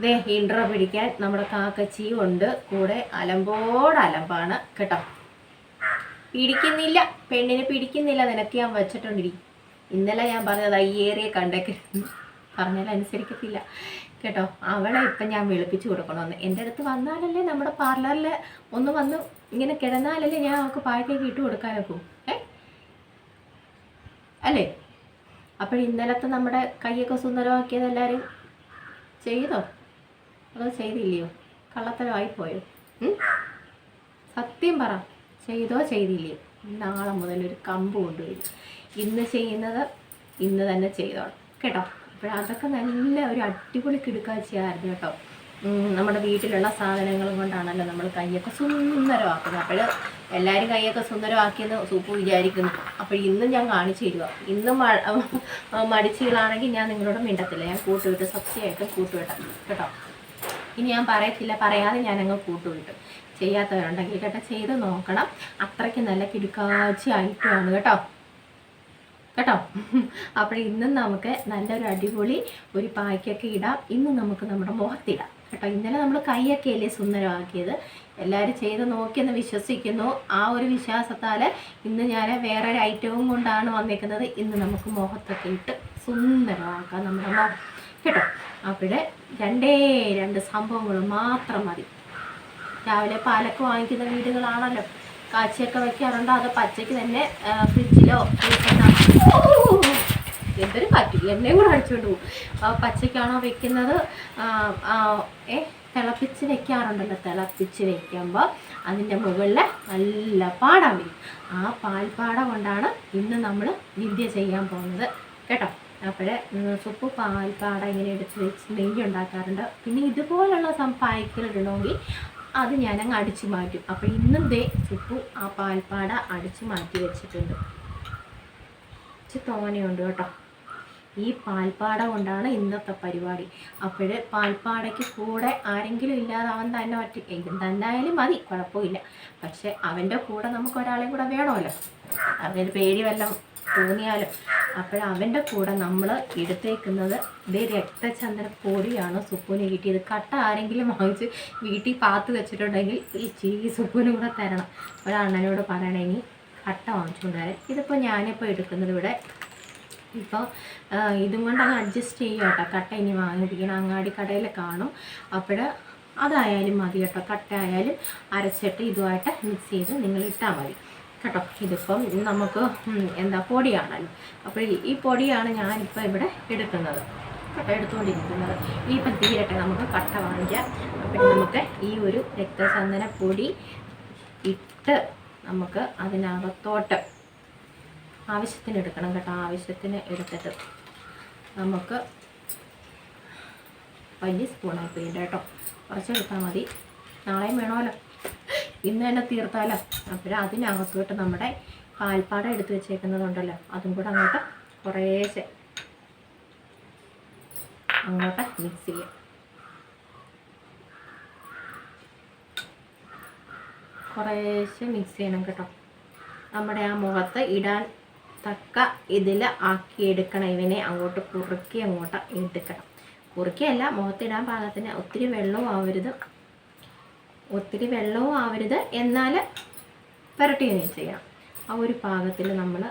ദേ intro പിടിക്കാൻ നമ്മുടെ കാക്കച്ചിയും ഉണ്ട്. കൂടെ അലമ്പോട് അലമ്പാണ് കേട്ടോ. പിടിക്കുന്നില്ല. പെണ്ണിനെ പിടിക്കുന്നില്ല. നിനക്ക് ഞാൻ വെച്ചിട്ടുണ്ടിരി. ഇന്നലെ ഞാൻ പറഞ്ഞത് അയ്യേറിയ കണ്ടേക്ക് പറഞ്ഞാൽ അനുസരിക്കത്തില്ല. കേട്ടോ അവളെ ഇപ്പം ഞാൻ വിളിപ്പിച്ചു കൊടുക്കണമെന്ന്. എന്റെ അടുത്ത് വന്നാലല്ലേ നമ്മുടെ പാർലറിൽ ഒന്ന് വന്ന് ഇങ്ങനെ കിടന്നാലല്ലേ ഞാൻ അവൾക്ക് പായത്തേക്ക് ഇട്ട് കൊടുക്കാനൊക്കെ ഏ? അല്ലേ? അപ്പോൾ ഇന്നലത്തെ നമ്മുടെ കൈയൊക്കെ സുന്ദരമാക്കിയത് എല്ലാവരും ചെയ്തോ? അതോ ചെയ്തില്ലയോ? കള്ളത്തരമായി പോയോ സത്യം പറ. ചെയ്തോ ചെയ്തില്ലയോ? നാളെ മുതൽ ഒരു കമ്പ് കൊണ്ടുവരും. ഇന്ന് ചെയ്യുന്നത് ഇന്ന് തന്നെ ചെയ്തോളാം. കേട്ടോ? അപ്പോൾ അതൊക്കെ നല്ല ഒരു അടിപൊളി കിടുക്കാഴ്ചയായിരുന്നു കേട്ടോ. നമ്മുടെ വീട്ടിലുള്ള സാധനങ്ങൾ കൊണ്ടാണല്ലോ നമ്മൾ കൈയൊക്കെ സുന്ദരമാക്കുന്നത്. അപ്പോൾ എല്ലാവരും കൈയൊക്കെ സുന്ദരമാക്കിയെന്ന് സൂപ്പ് വിചാരിക്കുന്നു. അപ്പോൾ ഇന്നും ഞാൻ കാണിച്ചു തരുക ഇന്നും മടിച്ചുകളാണെങ്കിൽ ഞാൻ നിങ്ങളോട് മിണ്ടത്തില്ല. ഞാൻ കൂട്ടുവിട്ട് സത്യമായിട്ടും കൂട്ടുവിട്ടാം കേട്ടോ? ഇനി ഞാൻ പറയത്തില്ല പറയാതെ ഞാൻ അങ്ങ് കൂട്ടുവിട്ടു. ചെയ്യാത്തവരുണ്ടെങ്കിൽ കേട്ടോ ചെയ്ത് നോക്കണം. അത്രയ്ക്ക് നല്ല കിടുക്കാച്ചി ആയിട്ടുമാണ് കേട്ടോ. കേട്ടോ? അപ്പോൾ ഇന്നും നമുക്ക് നല്ലൊരു അടിപൊളി ഒരു പായ്ക്കൊക്കെ ഇടാം. ഇന്ന് നമുക്ക് നമ്മുടെ മുഖത്തിടാം. കേട്ടോ ഇന്നലെ നമ്മൾ കൈയൊക്കെ അല്ലേ സുന്ദരമാക്കിയത്. എല്ലാവരും ചെയ്ത് നോക്കിയെന്ന് വിശ്വസിക്കുന്നു. ആ ഒരു വിശ്വാസത്താൽ ഇന്ന് ഞാൻ വേറൊരു ഐറ്റവും കൊണ്ടാണ് വന്നിരിക്കുന്നത് ഇന്ന് നമുക്ക് മുഖത്തൊക്കെ ഇട്ട് സുന്ദരമാക്കാം നമ്മുടെ മുഖം. കേട്ടോ? അവിടെ രണ്ടേ രണ്ട് സംഭവങ്ങൾ മാത്രം മതി. രാവിലെ പാലൊക്കെ വാങ്ങിക്കുന്ന വീടുകളാണല്ലോ. കാച്ചിയൊക്കെ വെക്കാറുണ്ടോ. അത് പച്ചയ്ക്ക് തന്നെ ഫ്രിഡ്ജിലോ എന്തൊരു കാറ്റ്. എണ്ണയും കൂടെ അടിച്ചുകൊണ്ട് പോകും. പച്ചയ്ക്കാണോ വെക്കുന്നത്? ഏ തിളപ്പിച്ച് വെക്കാറുണ്ടല്ലോ. തിളപ്പിച്ച് വെക്കുമ്പോൾ അതിന്റെ മുകളിൽ നല്ല വരും ആ പാൽപ്പാട കൊണ്ടാണ് ഇന്ന് നമ്മൾ വിദ്യ ചെയ്യാൻ പോകുന്നത്. കേട്ടോ? അപ്പോഴേ സുപ്പ് പാൽപ്പാട ഇങ്ങനെ എടുത്ത് വെച്ച് നെയ്യ് ഉണ്ടാക്കാറുണ്ട്. പിന്നെ ഇതുപോലുള്ള പായ്ക്കലിടണമെങ്കിൽ അത് ഞാനങ്ങ് അടിച്ചു മാറ്റും. അപ്പോൾ ഇന്നും ദേ സുപ്പു ആ പാൽപ്പാട അടിച്ചു മാറ്റി വെച്ചിട്ടുണ്ട്. ഇച്ചിരി തോനെയുണ്ട് കേട്ടോ. ഈ പാൽപ്പാട കൊണ്ടാണ് ഇന്നത്തെ പരിപാടി. അപ്പോൾ പാൽപ്പാടയ്ക്ക് കൂടെ ആരെങ്കിലും ഇല്ലാതെ അവൻ തന്നെ ഒറ്റ ആയാലും മതി കുഴപ്പമില്ല. പക്ഷെ അവന്റെ കൂടെ നമുക്ക് ഒരാളെയും കൂടെ വേണമല്ലോ. അവന് പേടി വല്ലതും തോന്നിയാലും അപ്പോൾ അവന്റെ കൂടെ നമ്മൾ എടുത്തേക്കുന്നത് ഇതേ രക്തചന്ദ്ര പൊടിയാണ് സുപ്പൂന് കിട്ടിയത്. കട്ട ആരെങ്കിലും വാങ്ങിച്ച് വീട്ടിൽ പാത്ത് വെച്ചിട്ടുണ്ടെങ്കിൽ ഈ ചീ സുപ്പൂനും കൂടെ തരണം. ഒരണ്ണനോട് പറയണമെങ്കിൽ കട്ട വാങ്ങിച്ചുകൊണ്ട് വരാൻ ഇതിപ്പോൾ ഞാനിപ്പോൾ എടുക്കുന്നത് ഇവിടെ ഇപ്പോൾ ഇതും കൊണ്ട് അങ്ങ് അഡ്ജസ്റ്റ് ചെയ്യും കേട്ടോ. കട്ട ഇനി വാങ്ങിപ്പിക്കണം. അങ്ങാടി കടയിൽ കാണും. അപ്പോൾ അതായാലും മതി കേട്ടോ. കട്ട ആയാലും അരച്ചിട്ട് ഇതുമായിട്ട് മിക്സ് ചെയ്ത് നിങ്ങൾ ഇട്ടാൽ മതി. കേട്ടോ ഇതിപ്പം നമുക്ക് എന്താ പൊടിയാണല്ലോ. അപ്പോൾ ഈ- പൊടിയാണ് ഞാനിപ്പോൾ ഇവിടെ എടുക്കുന്നത്. കേട്ടോ എടുത്തുകൊണ്ടിരിക്കുന്നത്. ഇപ്പം തീരട്ടെ നമുക്ക് കട്ട വാങ്ങിക്കാം. അപ്പം നമുക്ക് ഈ ഒരു രക്തചന്ദന പൊടി ഇട്ട് നമുക്ക് അതിനകത്തോട്ട് ആവശ്യത്തിന് എടുക്കണം കേട്ടോ ആവശ്യത്തിന് എടുത്തിട്ട്. നമുക്ക് വലിയ സ്പൂണായി പോയിട്ടുണ്ട് കേട്ടോ. കുറച്ചെടുത്താൽ മതി. നാളെയും വേണമല്ലോ. ഇന്ന് തന്നെ തീർത്താലോ? അപ്പോൾ അതിനകത്തോട്ട് നമ്മുടെ പാൽപ്പാട എടുത്ത് വെച്ചേക്കുന്നതുണ്ടല്ലോ. അതും കൂടെ അങ്ങോട്ട് കുറേശ്ശെ അങ്ങോട്ട് മിക്സ് ചെയ്യാം. കുറേശ്ശെ മിക്സ് ചെയ്യണം കേട്ടോ. നമ്മുടെ ആ മുഖത്ത് ഇടാൻ തക്ക ഇതിൽ ആക്കിയെടുക്കണം ഇവനെ അങ്ങോട്ട് കുറുക്കി അങ്ങോട്ട് എടുക്കണം. കുറുക്കിയല്ല മുഖത്തിടാൻ പാകത്തിന് ഒത്തിരി വെള്ളവും ആവരുത്. ഒത്തിരി വെള്ളവും ആവരുത്. എന്നാൽ പുരട്ടുകയും ചെയ്യാം. ആ ഒരു പാകത്തിൽ നമ്മൾ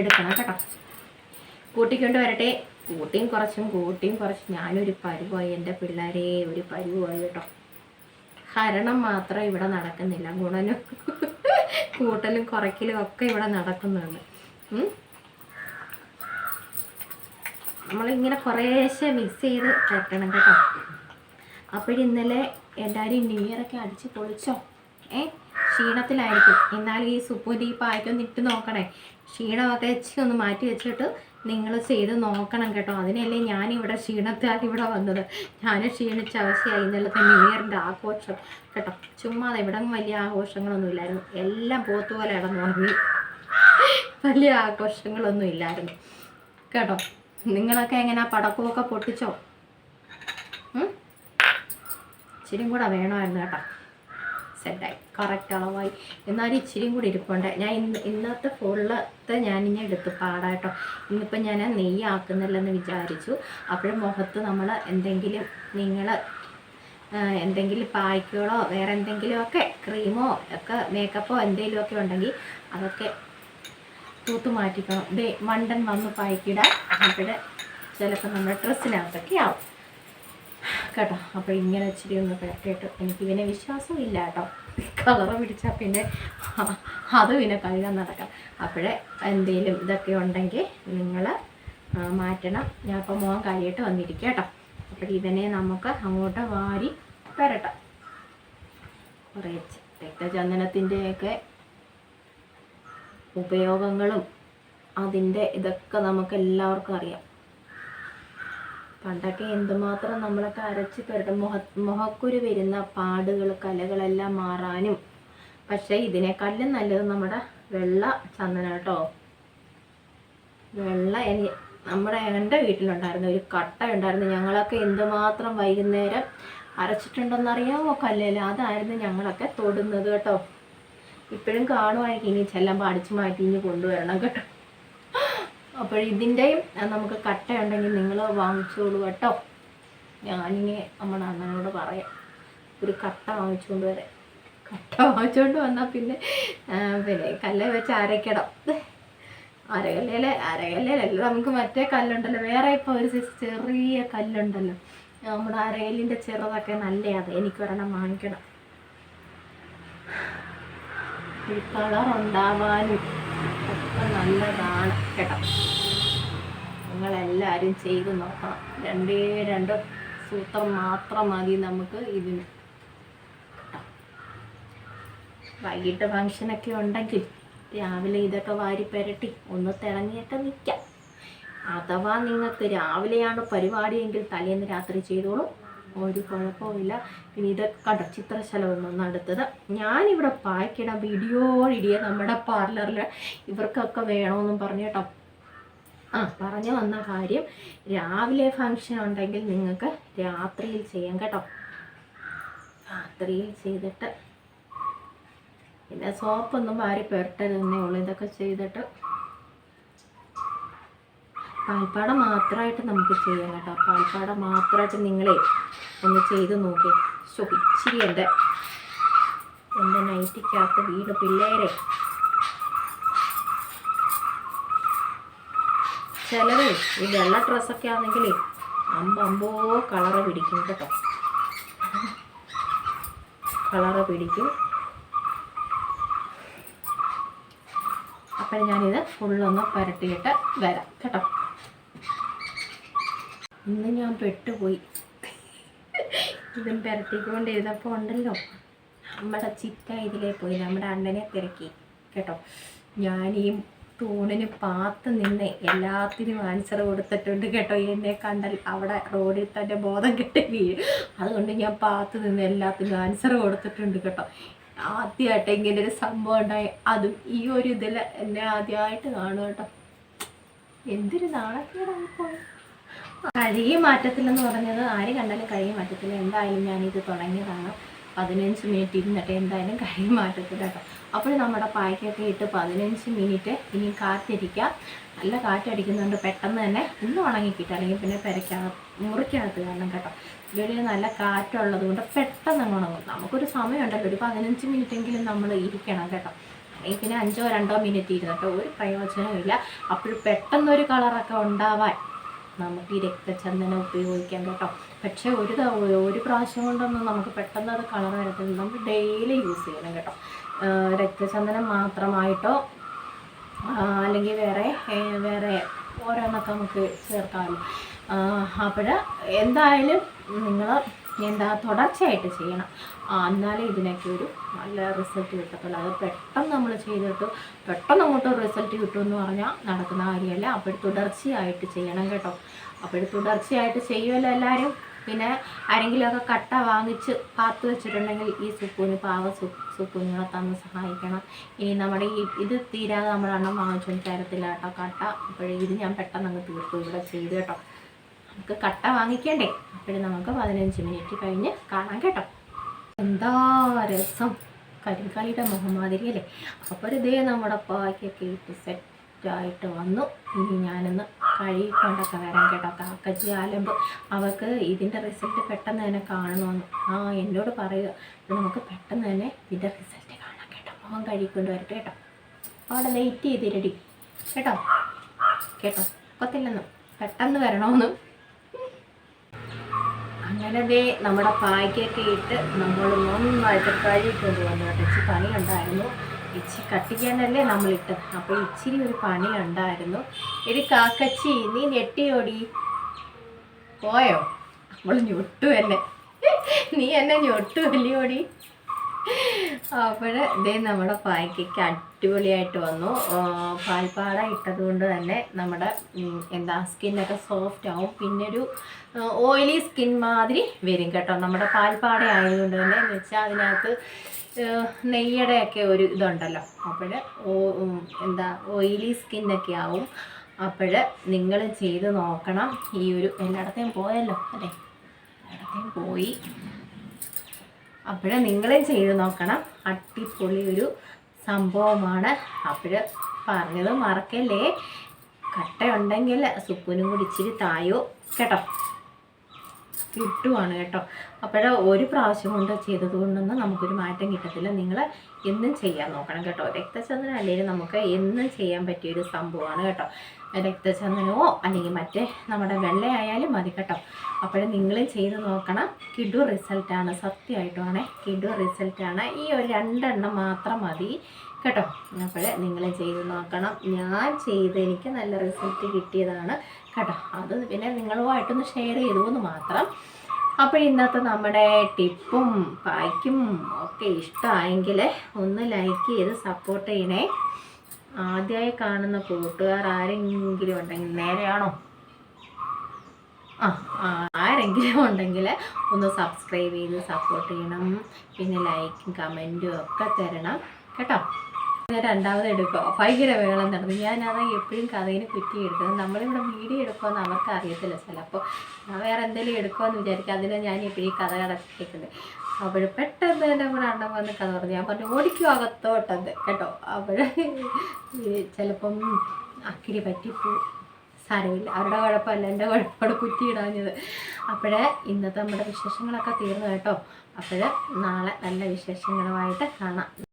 എടുക്കണം കേട്ടോ. കൂട്ടിക്കൊണ്ട് വരട്ടെ. കൂട്ടിയും കുറച്ചും കൂട്ടിയും കുറച്ചും. ഞാനൊരു പരുവായി. എന്റെ പിള്ളേരെ ഒരു പരുവായി കേട്ടോ. ഹരണം മാത്രം ഇവിടെ നടക്കുന്നില്ല. ഗുണനും കൂട്ടലും കുറയ്ക്കലും ഒക്കെ ഇവിടെ നടക്കുന്നുണ്ട്. നമ്മളിങ്ങനെ കുറേശ്ശെ മിക്സ് ചെയ്ത് വെക്കണം കേട്ടോ. അപ്പോഴിന്നലെ എല്ലാവരും നീറൊക്കെ അടിച്ച് പൊളിച്ചോ? ഏ? ക്ഷീണത്തിലായിരിക്കും. എന്നാൽ ഈ സുപ്പൂന്റെ ഈ പായ്ക്കൊന്ന് ഇട്ട് നോക്കണേ. ക്ഷീണമൊക്കെ വെച്ച് ഒന്ന് മാറ്റി വെച്ചിട്ട് നിങ്ങൾ ചെയ്ത് നോക്കണം കേട്ടോ. അതിനല്ലേ ഞാനിവിടെ ക്ഷീണത്താൽ ഇവിടെ വന്നത്. ഞാൻ ക്ഷീണിച്ച അവസ്ഥയായി ഇന്നലത്തെ ന്യൂ ഇയറിന്റെ ആഘോഷം കേട്ടോ. ചുമ്മാതെ ഇവിടെ വലിയ ആഘോഷങ്ങളൊന്നും ഇല്ലായിരുന്നു. എല്ലാം പോത്തുപോലെ ഇടന്നുറങ്ങി വലിയ ആഘോഷങ്ങളൊന്നും ഇല്ലായിരുന്നു. കേട്ടോ. നിങ്ങളൊക്കെ എങ്ങനെ പടക്കമൊക്കെ പൊട്ടിച്ചോ? ഇച്ചിരിയും കൂടെ വേണമായിരുന്നു കേട്ടോ. സെറ്റായി കറക്റ്റ് അളവായി. എന്നാലും ഇച്ചിരിയും കൂടി ഇരിപ്പുണ്ട്. ഞാൻ ഇന്ന് ഇന്നത്തെ ഫുള്ളത്തെ ഞാനിങ്ങനെ എടുത്തു പാടാട്ടോ ഇന്നിപ്പം ഞാൻ നെയ്യാക്കുന്നില്ലെന്ന് വിചാരിച്ചു. അപ്പോഴും മുഖത്ത് നമ്മൾ എന്തെങ്കിലും നിങ്ങൾ എന്തെങ്കിലും പായ്ക്കുകളോ വേറെ എന്തെങ്കിലുമൊക്കെ ക്രീമോ ഒക്കെ മേക്കപ്പോ എന്തെങ്കിലുമൊക്കെ ഉണ്ടെങ്കിൽ അതൊക്കെ തൂത്ത് മാറ്റിക്കണം. ദേ മണ്ടൻ വന്ന് പായ്ക്കിടാൻ. അവിടെ ചിലപ്പോൾ നമ്മുടെ ഡ്രസ്സിനകത്തൊക്കെ ആവും. കേട്ടോ അപ്പോൾ ഇങ്ങനെ ഇച്ചിരി ഒന്ന് എനിക്ക് ഇവനെ വിശ്വാസം ഇല്ല കേട്ടോ. കളറ് പിടിച്ചാൽ പിന്നെ അത് പിന്നെ കഴുകാൻ നടക്കാം. അപ്പോഴേ എന്തെങ്കിലും ഇതൊക്കെ ഉണ്ടെങ്കിൽ നിങ്ങൾ മാറ്റണം. ഞാൻ ഇപ്പോൾ മോൻ കഴിയിട്ട് വന്നിരിക്കുക കേട്ടോ. അപ്പോൾ ഇവനെ നമുക്ക് അങ്ങോട്ട് വാരി തരട്ടെ കുറേ രക്തചന്ദനത്തിന്റെയൊക്കെ ഉപയോഗങ്ങളും അതിന്റെ ഇതൊക്കെ നമുക്ക് എല്ലാവർക്കും അറിയാം. പണ്ടൊക്കെ എന്തുമാത്രം നമ്മളൊക്കെ അരച്ച് പുരട്ടും മുഖ മുഖക്കുരു വരുന്ന പാടുകൾ കലകളെല്ലാം മാറാനും. പക്ഷേ ഇതിനേക്കാളും നല്ലത് നമ്മുടെ വെള്ള ചന്ദന കേട്ടോ വെള്ള എനി നമ്മുടെ എന്റെ വീട്ടിലുണ്ടായിരുന്നു ഒരു കട്ട ഉണ്ടായിരുന്നു. ഞങ്ങളൊക്കെ എന്തുമാത്രം വൈകുന്നേരം അരച്ചിട്ടുണ്ടെന്നറിയാമോ കല്ലിൽ അതായിരുന്നു ഞങ്ങളൊക്കെ തൊടുന്നത് കേട്ടോ. ഇപ്പോഴും കാണുമായിരിക്കും ഇനി ചെല്ലാൻ പാടിച്ചു മാറ്റി ഇനി കൊണ്ടുവരണം കേട്ടോ. അപ്പോൾ ഇതിന്റെയും നമുക്ക് കട്ട ഉണ്ടെങ്കിൽ നിങ്ങൾ വാങ്ങിച്ചോളൂ കേട്ടോ. ഞാനിനി നമ്മുടെ അണ്ണനോട് പറയാം. ഒരു കട്ട വാങ്ങിച്ചുകൊണ്ട് വരാം കട്ട വാങ്ങിച്ചുകൊണ്ട് വന്നാൽ പിന്നെ പിന്നെ കല്ല് വെച്ച് അരയ്ക്കണം. അരകല്ലേലെ അരകല്ലേലല്ല നമുക്ക് മറ്റേ കല്ലുണ്ടല്ലോ. വേറെ ഇപ്പോൾ ഒരു ചെറിയ കല്ലുണ്ടല്ലോ. നമ്മുടെ അരകല്ലിന്റെ ചെറുതൊക്കെ നല്ലതാണ് എനിക്കൊരെണ്ണം വാങ്ങിക്കണം. കളർ ഉണ്ടാവാനും ഒക്കെ നല്ലതാണ് കേട്ടോ. നിങ്ങളെല്ലാവരും ചെയ്ത് നോക്കണം. രണ്ടേ രണ്ട് സൂത്രം മാത്രം മതി നമുക്ക് ഇതിന്. വൈകിട്ട് ഫങ്ഷനൊക്കെ ഉണ്ടെങ്കിൽ രാവിലെ ഇതൊക്കെ വാരി പെരട്ടി ഒന്ന് തിളങ്ങിയൊക്കെ നിൽക്കാം. അഥവാ നിങ്ങൾക്ക് രാവിലെയാണ് പരിപാടിയെങ്കിൽ തലേന്ന് രാത്രി ചെയ്തോളൂ. ഒരു കുഴപ്പമില്ല പിന്നെ ഇതൊക്കെ കണ്ടോ? ചിത്രശലഭം അടുത്തത്. ഞാനിവിടെ പായ്ക്കിടാൻ ഇടിയ നമ്മുടെ പാർലറിൽ ഇവർക്കൊക്കെ വേണമെന്നും പറഞ്ഞ് കേട്ടോ. ആ പറഞ്ഞു വന്ന കാര്യം രാവിലെ ഫങ്ഷൻ ഉണ്ടെങ്കിൽ നിങ്ങൾക്ക് രാത്രിയിൽ ചെയ്യാം കേട്ടോ. രാത്രിയിൽ ചെയ്തിട്ട് പിന്നെ സോപ്പൊന്നും വാരി പുരട്ടരുതെന്നേ ഉള്ളൂ. ഇതൊക്കെ ചെയ്തിട്ട് പാൽപ്പാട മാത്രമായിട്ട് നമുക്ക് ചെയ്യാം കേട്ടോ. പാൽപ്പാട മാത്രമായിട്ട് നിങ്ങളെ ഒന്ന് ചെയ്ത് നോക്കി. ശോ ഇച്ചിരി എന്റെ എന്റെ നൈറ്റിക്കകത്ത് വീട് പിള്ളേരെ ചിലവേ ഈ വെള്ള ഡ്രസ്സൊക്കെ ആണെങ്കിൽ അമ്പമ്പോ കളറ് പിടിക്കും കേട്ടോ. കളറ് പിടിക്കും. അപ്പം ഞാനിത് ഫുള്ളൊന്ന് പരട്ടിയിട്ട് വരാം കേട്ടോ. ഇന്ന് ഞാൻ പെട്ടുപോയി. ഇതും പുരട്ടിക്കൊണ്ട് ഇരുന്നപ്പോൾ ഉണ്ടല്ലോ. നമ്മുടെ ചിറ്റ ഇതിലേ പോയി. നമ്മുടെ അണ്ണനെ തിരക്കി കേട്ടോ. ഞാനീ തൂണിന് പാത്ത് നിന്ന് എല്ലാത്തിനും ആൻസർ കൊടുത്തിട്ടുണ്ട് കേട്ടോ. എന്നെ കണ്ടാൽ അവിടെ റോഡിൽ തന്നെ ബോധം കെട്ടി. അതുകൊണ്ട് ഞാൻ പാത്ത് നിന്ന് എല്ലാത്തിനും ആൻസർ കൊടുത്തിട്ടുണ്ട് കേട്ടോ. ആദ്യമായിട്ട് ഇങ്ങനെ ഒരു സംഭവം ഉണ്ടായി. അതും ഈ ഒരു ഇതിൽ എന്നെ ആദ്യമായിട്ട് കാണും കേട്ടോ. എന്തൊരു നാണക്കേടായി കഴുകി മാറ്റത്തില്ലെന്ന് പറഞ്ഞത് ആര് കണ്ടാലും കഴിയും മാറ്റത്തില്ല എന്തായാലും ഞാനിത് തുടങ്ങിയതാണ്. പതിനഞ്ച് മിനിറ്റ് ഇരുന്നിട്ട് എന്തായാലും കഴുകി മാറ്റത്തില്ല കേട്ടോ. അപ്പോൾ നമ്മുടെ പായ്ക്കൊക്കെ ഇട്ട് പതിനഞ്ച് മിനിറ്റ് ഇനി കാത്തിരിക്കാം. നല്ല കാറ്റടിക്കുന്നുണ്ട് പെട്ടെന്ന് തന്നെ ഇന്ന് ഉണങ്ങിക്കിട്ടും. അല്ലെങ്കിൽ പിന്നെ പെരക്കകത്ത് മുറിക്കകത്ത് കാരണം കേട്ടോ. വെളിയിൽ നല്ല കാറ്റുള്ളത് കൊണ്ട് പെട്ടെന്ന് അങ്ങ് ഉണങ്ങും. നമുക്കൊരു സമയമുണ്ടല്ലോ. ഒരു പതിനഞ്ച് മിനിറ്റെങ്കിലും നമ്മൾ ഇരിക്കണം കേട്ടോ. അല്ലെങ്കിൽ പിന്നെ അഞ്ചോ രണ്ടോ മിനിറ്റ് ഇരുന്നിട്ട് ഒരു പ്രയോജനവും ഇല്ല അപ്പോൾ പെട്ടെന്നൊരു കളറൊക്കെ ഉണ്ടാവാൻ നമുക്ക് ഈ രക്തചന്ദനം ഉപയോഗിക്കാം കേട്ടോ. പക്ഷേ ഒരു ഒരു പ്രാവശ്യം കൊണ്ടൊന്നും നമുക്ക് പെട്ടെന്ന് അത് കളർ വരത്തില്ല. നമുക്ക് ഡെയിലി യൂസ് ചെയ്യണം കേട്ടോ. രക്തചന്ദനം മാത്രമായിട്ടോ അല്ലെങ്കിൽ വേറെ വേറെ ഓരോന്നൊക്കെ നമുക്ക് ചേർക്കാമല്ലോ. അപ്പോൾ എന്തായാലും നിങ്ങൾ എന്താ തുടർച്ചയായിട്ട് ചെയ്യണം. എന്നാലേ ഇതിനൊക്കെ ഒരു നല്ല റിസൾട്ട് കിട്ടത്തുള്ളൂ. അത് പെട്ടെന്ന് നമ്മൾ ചെയ്തിട്ട് പെട്ടെന്ന് അങ്ങോട്ട് റിസൾട്ട് കിട്ടുമെന്ന് പറഞ്ഞാൽ നടക്കുന്ന കാര്യമല്ല. അപ്പോൾ തുടർച്ചയായിട്ട് ചെയ്യണം കേട്ടോ. അപ്പോൾ തുടർച്ചയായിട്ട് ചെയ്യുമല്ലോ എല്ലാവരും പിന്നെ ആരെങ്കിലുമൊക്കെ കട്ട വാങ്ങിച്ച് കാത്തു വെച്ചിട്ടുണ്ടെങ്കിൽ ഈ സുപ്പൂന് പാവ സു സുപ്പൂനുകളെ തന്ന് സഹായിക്കണം. ഇനി നമ്മുടെ ഈ ഇത് തീരാതെ നമ്മൾ എണ്ണം വാങ്ങിച്ചൊന്നും തരത്തില്ല കേട്ടോ കട്ട. അപ്പോഴേ ഇത് ഞാൻ പെട്ടെന്ന് അങ്ങ് തീർത്തു ഇവിടെ ചെയ്ത് കേട്ടോ. നമുക്ക് കട്ട വാങ്ങിക്കണ്ടേ? അപ്പോഴും നമുക്ക് പതിനഞ്ച് മിനിറ്റ് കഴിഞ്ഞ് കാണാം കേട്ടോ. എന്താ രസം? കരിങ്കളിയുടെ മുഹമ്മാതിരി അല്ലേ? അപ്പോൾ ഇതേ നമ്മുടെ പായ്ക്കൊക്കെ ഇട്ട് സെറ്റായിട്ട് വന്നു. ഇനി ഞാനൊന്ന് കഴിക്കൊണ്ടൊക്കെ വരാം കേട്ടോ. കാക്കജി ആലമ്പ് അവർക്ക് ഇതിന്റെ റിസൾട്ട് പെട്ടെന്ന് തന്നെ കാണണമെന്ന് ആ എന്നോട് പറയുക അപ്പോൾ നമുക്ക് പെട്ടെന്ന് തന്നെ ഇതിന്റെ റിസൾട്ട് കാണാം കേട്ടോ. അവൻ കഴിക്കൊണ്ട് വരട്ടെ കേട്ടോ. അവിടെ വെയിറ്റ് ചെയ്തിരടി. കേട്ടോ? കേട്ടോ? ഒക്കത്തില്ലെന്ന്. പെട്ടെന്ന് വരണമെന്ന് അങ്ങനെ നമ്മുടെ പായ്ക്കൊക്കെ ഇട്ട് നമ്മൾ നന്നായിട്ട് കഴുകിക്കൊണ്ട് വന്നു കേട്ടോ. ഇച്ചി പണിയുണ്ടായിരുന്നു ഇച്ചി കട്ടിക്കാനല്ലേ നമ്മളിട്ട് അപ്പോൾ ഇച്ചിരി ഒരു പണിയുണ്ടായിരുന്നു എടി കാക്കച്ചി നീ ഞെട്ടിയോടി. പോയോ? നമ്മൾ ഞൊട്ടു എന്നെ നീ എന്നെ ഞൊട്ടു അല്ലയോടി അപ്പോൾ ഇതേ നമ്മുടെ പായ്ക്കൊക്കെ അടിപൊളിയായിട്ട് വന്നു. പാൽപ്പാട ഇട്ടത് കൊണ്ട് തന്നെ നമ്മുടെ എന്താ സ്കിന്നൊക്കെ സോഫ്റ്റ് ആവും. പിന്നെ ഒരു ഓയിലി സ്കിൻ മാതിരി വരും കേട്ടോ. നമ്മുടെ പാൽപ്പാട ആയതുകൊണ്ട് തന്നെ എന്ന് വെച്ചാൽ അതിനകത്ത് നെയ്യടയൊക്കെ ഒരു ഇതുണ്ടല്ലോ. അപ്പോൾ എന്താ ഓയിലി സ്കിന്നൊക്കെ ആവും. അപ്പോൾ നിങ്ങൾ ചെയ്ത് നോക്കണം. ഈ ഒരു എല്ലായിടത്തേയും പോയല്ലോ അല്ലേ? എല്ലായിടത്തേയും പോയി. അപ്പോൾ നിങ്ങളും ചെയ്ത് നോക്കണം. അടിപൊളി ഒരു സംഭവമാണ്. അപ്പോൾ പറഞ്ഞത് മറക്കല്ലേ? കട്ടയുണ്ടെങ്കിൽ സുപ്പിനും കൂടി ഇച്ചിരി തായോ. കേട്ടോ? കിട്ടുവാണ് കേട്ടോ. അപ്പോൾ ഒരു പ്രാവശ്യം കൊണ്ട് ചെയ്തത് കൊണ്ടൊന്നും നമുക്കൊരു മാറ്റം കിട്ടത്തില്ല. നിങ്ങൾ എന്നും ചെയ്യാൻ നോക്കണം കേട്ടോ. രക്തചന്ദനം അല്ലെങ്കിൽ നമുക്ക് എന്നും ചെയ്യാൻ പറ്റിയൊരു സംഭവമാണ് കേട്ടോ. രക്തചന്ദനമോ അല്ലെങ്കിൽ മറ്റേ നമ്മുടെ വെള്ളയായാലും മതി കേട്ടോ. അപ്പോഴും നിങ്ങൾ ചെയ്ത് നോക്കണം. കിഡു റിസൾട്ടാണ്. സത്യമായിട്ടുമാണ് കിഡു റിസൾട്ടാണ്. ഈ ഒരു രണ്ടെണ്ണം മാത്രം മതി കേട്ടോ. അപ്പോൾ നിങ്ങൾ ചെയ്ത് നോക്കണം. ഞാൻ ചെയ്ത് എനിക്ക് നല്ല റിസൾട്ട് കിട്ടിയതാണ്. കേട്ടോ. അത് പിന്നെ നിങ്ങളുമായിട്ടൊന്ന് ഷെയർ ചെയ്തു എന്ന് മാത്രം. അപ്പോൾ ഇന്നത്തെ നമ്മുടെ ടിപ്പും പായ്ക്കും ഒക്കെ ഇഷ്ടമായെങ്കിൽ ഒന്ന് ലൈക്ക് ചെയ്ത് സപ്പോർട്ട് ചെയ്യണേ. ആദ്യമായി കാണുന്ന കൂട്ടുകാർ ആരെങ്കിലും ഉണ്ടെങ്കിൽ നേരെയാണോ? ആ ആരെങ്കിലും ഉണ്ടെങ്കിൽ ഒന്ന് സബ്സ്ക്രൈബ് ചെയ്ത് സപ്പോർട്ട് ചെയ്യണം. പിന്നെ ലൈക്കും കമന്റും ഒക്കെ തരണം. കേട്ടോ. ഞാൻ രണ്ടാമത് എടുക്കുക ഭയങ്കര വേളം നടന്നു ഞാനത് എപ്പോഴും കഥയിന് കുറ്റി എടുക്കുന്നത് നമ്മളിവിടെ വീഡിയോ എടുക്കുമെന്ന് അവർക്ക് അറിയത്തില്ല ചിലപ്പോൾ ഞാൻ വേറെ എന്തെങ്കിലും എടുക്കുമെന്ന് വിചാരിക്കും. അതിനെ ഞാൻ എപ്പോഴും കഥ കടത്തിക്കുന്നത് അപ്പോൾ പെട്ടെന്ന് എന്റെ കൂടെ അണ്ണൻ വന്ന് കഥ പറഞ്ഞു. ഞാൻ പറഞ്ഞു ഓടിക്കും അകത്തോട്ടത്. കേട്ടോ. അപ്പോൾ ചിലപ്പം അക്കിരി പറ്റിപ്പോ സാരമില്ല. അവരുടെ കുഴപ്പമല്ല. എന്റെ കുഴപ്പമാണ് കുറ്റിയിടാഞ്ഞത്. അപ്പോഴേ ഇന്നത്തെ നമ്മുടെ വിശേഷങ്ങളൊക്കെ തീർന്നു കേട്ടോ. അപ്പോൾ നാളെ നല്ല വിശേഷങ്ങളുമായിട്ട് കാണാം.